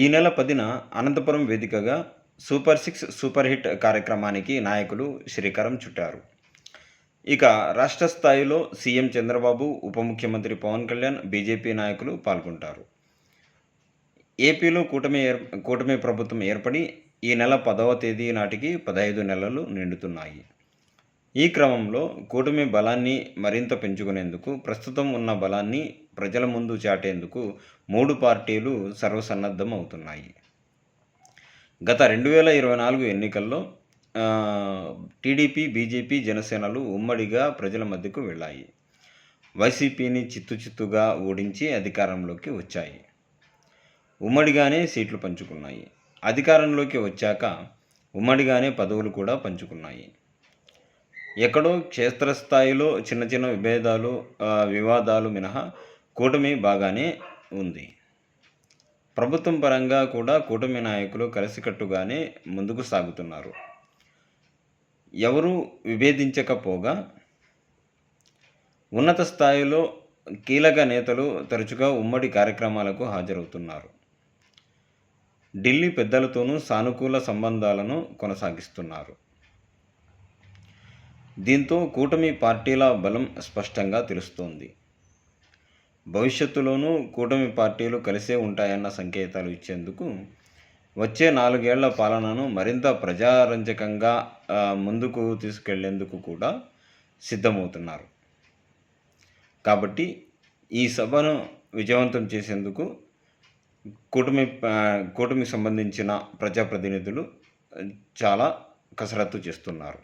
ఈ నెల పదిన అనంతపురం వేదికగా సూపర్ సిక్స్ సూపర్ హిట్ కార్యక్రమానికి నాయకులు శ్రీకారం చుట్టారు. ఇక రాష్ట్ర స్థాయిలో సీఎం చంద్రబాబు ఉప ముఖ్యమంత్రి పవన్ కళ్యాణ్ బీజేపీ నాయకులు పాల్గొంటారు. ఏపీలో కూటమి ఏర్ కూటమి ప్రభుత్వం ఏర్పడి ఈ నెల పదవ తేదీ నాటికి పదహైదు నెలలు నిండుతున్నాయి. ఈ క్రమంలో కూటమి బలాన్ని మరింత పెంచుకునేందుకు ప్రస్తుతం ఉన్న బలాన్ని ప్రజల ముందు చాటేందుకు మూడు పార్టీలు సర్వసన్నద్ధం అవుతున్నాయి గత రెండు వేల ఇరవై నాలుగు ఎన్నికల్లో టీడీపీ బీజేపీ జనసేనలు ఉమ్మడిగా ప్రజల మధ్యకు వెళ్ళాయి. వైసీపీని చిత్తు చిత్తుగా ఓడించి అధికారంలోకి వచ్చాయి. ఉమ్మడిగానే సీట్లు పంచుకున్నాయి. అధికారంలోకి వచ్చాక ఉమ్మడిగానే పదవులు కూడా పంచుకున్నాయి. ఎక్కడో క్షేత్రస్థాయిలో చిన్న చిన్న విభేదాలు వివాదాలు మినహా కూటమి బాగానే ఉంది. ప్రభుత్వం పరంగా కూడా కూటమి నాయకులు కలిసికట్టుగానే ముందుకు సాగుతున్నారు. ఎవరూ విభేదించకపోగా ఉన్నత స్థాయిలో కీలక నేతలు తరచుగా ఉమ్మడి కార్యక్రమాలకు హాజరవుతున్నారు. ఢిల్లీ పెద్దలతోనూ సానుకూల సంబంధాలను కొనసాగిస్తున్నారు. దీంతో కూటమి పార్టీల బలం స్పష్టంగా తెలుస్తోంది. భవిష్యత్తులోనూ కూటమి పార్టీలు కలిసే ఉంటాయన్న సంకేతాలు ఇచ్చేందుకు వచ్చే నాలుగేళ్ళ పాలనను మరింత ప్రజారంజకంగా ముందుకు తీసుకెళ్ళేందుకు కూడా సిద్ధమవుతున్నారు. కాబట్టి ఈ సభను విజయవంతం చేసేందుకు కూటమి కూటమికి సంబంధించిన ప్రజాప్రతినిధులు చాలా కసరత్తు చేస్తున్నారు.